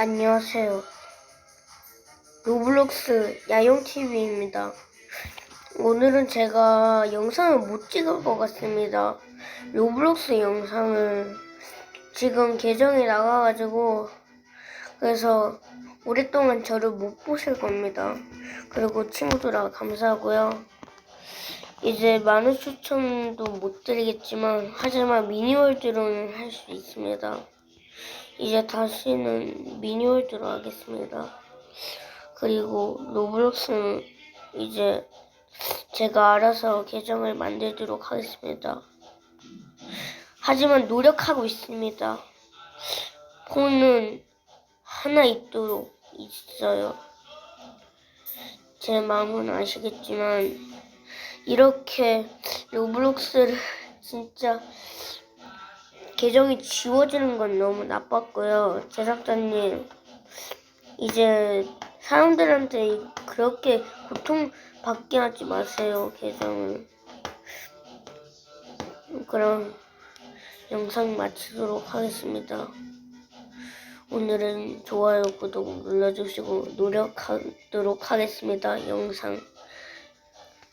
안녕하세요. 로블록스 야용TV입니다. 오늘은 제가 영상을 못 찍을 것 같습니다. 로블록스 영상을 지금 계정이 나가가지고 그래서 오랫동안 저를 못 보실 겁니다. 그리고 친구들아 감사하고요. 이제 많은 추천도 못 드리겠지만 하지만 미니월드로는 할 수 있습니다. 이제 다시는 미니월드로 하겠습니다. 그리고 로블록스는 이제 제가 알아서 계정을 만들도록 하겠습니다. 하지만 노력하고 있습니다. 폰은 하나 있도록 있어요. 제 마음은 아시겠지만 이렇게 로블록스를 진짜 계정이 지워지는 건 너무 나빴고요. 제작자님, 이제 사람들한테 그렇게 고통받게 하지 마세요, 계정을. 그럼 영상 마치도록 하겠습니다. 오늘은 좋아요, 구독 눌러주시고 노력하도록 하겠습니다, 영상.